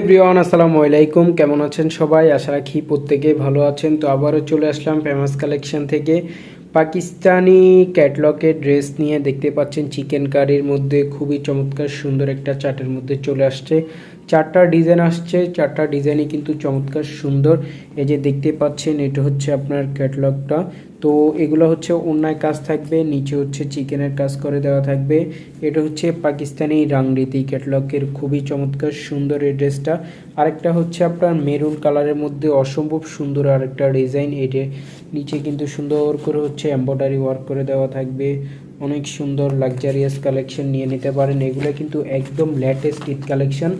Everyone আসসালামু আলাইকুম। কেমন আছেন সবাই? আশা রাখি প্রত্যেকেই ভালো আছেন। তো আবারও চলে আসলাম ফেমাস কালেকশন থেকে। পাকিস্তানি ক্যাটলকের ড্রেস নিয়ে দেখতে পাচ্ছেন চিকেন কারির মধ্যে খুবই চমৎকার সুন্দর একটা চার্টের মধ্যে চলে আসছে। চারটা ডিজাইন আসছে। চারটা ডিজাইনই কিন্তু চমৎকার সুন্দর। এই যে দেখতে পাচ্ছেন, এটা হচ্ছে আপনার ক্যাটলগটা। তো এগুলো হচ্ছে অন্যায় কাজ থাকবে, নিচে হচ্ছে চিকেনের কাজ করে দেওয়া থাকবে। এটা হচ্ছে পাকিস্তানি রাংরীতি ক্যাটলগের খুবই চমৎকার সুন্দর এই ড্রেসটা। আরেকটা হচ্ছে আপনার মেরুন কালারের মধ্যে অসম্ভব সুন্দর আরেকটা ডিজাইন। এটে নিচে কিন্তু সুন্দর করে হচ্ছে এম্ব্রয়ডারি ওয়ার্ক করে দেওয়া থাকবে। অনেক সুন্দর লাক্সারিয়াস কালেকশন নিয়ে নিতে পারেন। এগুলো কিন্তু একদম লেটেস্ট ঈদ কালেকশন।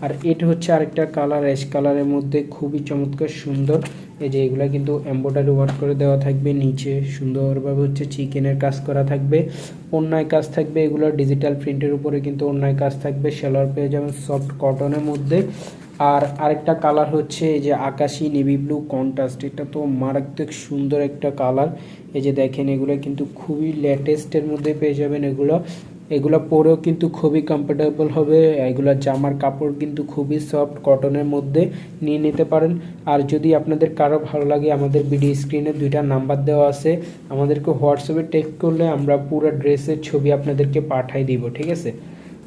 আর এটা হচ্ছে আরেকটা কালার, অ্যাশ কালারের মধ্যে খুবই চমৎকার সুন্দর। এই যে এগুলো কিন্তু এম্ব্রয়ডারি ওয়ার্ক করে দেওয়া থাকবে, নিচে সুন্দরভাবে হচ্ছে চিকেনের কাজ করা থাকবে, অন্যায় কাজ থাকবে, এগুলো ডিজিটাল প্রিন্টের উপরে কিন্তু অন্যায় কাজ থাকবে সেলার পেয়ে যাবেন সফট কটনের মধ্যে। আর আরেকটা কালার হচ্ছে এই যে আকাশি নেভি ব্লু কন্ট্রাস্ট এটা তো মারাত্মক সুন্দর একটা কালার এই যে দেখেন এগুলো কিন্তু খুবই লেটেস্টের মধ্যে পেয়ে যাবেন এগুলো। এগুলো পরেও কিন্তু খুবই কমফোর্টেবল হবে। এগুলো জামার কাপড় কিন্তু খুবই সফট কটনের মধ্যে নিয়ে নিতে পারেন। আর যদি আপনাদের কারও ভালো লাগে, আমাদের ভিডিও স্ক্রিনে দুইটা নাম্বার দেওয়া আছে। আমাদেরকে হোয়াটসঅ্যাপে টেক্সট করলে আমরা পুরো ড্রেসের ছবি আপনাদেরকে পাঠাই দিব, ঠিক আছে?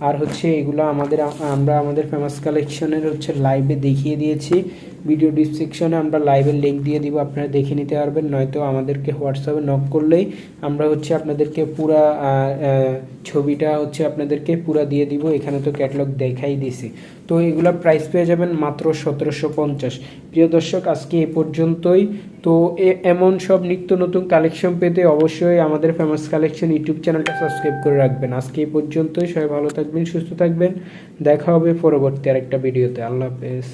আর হচ্ছে এগুলো আমাদের, আমরা আমাদের ফেমাস কালেকশনের হচ্ছে লাইভে দেখিয়ে দিয়েছি। ভিডিও ডিসক্রিপশনে আমরা লাইভের লিঙ্ক দিয়ে দিব, আপনারা দেখে নিতে পারবেন। নয়তো আমাদেরকে হোয়াটসঅ্যাপে নক করলেই আমরা হচ্ছে আপনাদেরকে পুরা ছবিটা হচ্ছে আপনাদেরকে পুরা দিয়ে দিব। এখানে তো ক্যাটালগ দেখাই দিছি। তো এগুলো প্রাইস পেয়ে যাবেন মাত্র সতেরোশো পঞ্চাশ। প্রিয় দর্শক, আজকে এ পর্যন্তই। তো এমন সব নিত্য নতুন কালেকশন পেতে অবশ্যই আমাদের ফেমাস কালেকশন ইউটিউব চ্যানেলটা সাবস্ক্রাইব করে রাখবেন। আজকে এই পর্যন্তই। সবাই ভালো থাকবেন, সুস্থ থাকবেন। দেখা হবে পরবর্তী আরেকটা ভিডিওতে আল্লাহ হাফেজ।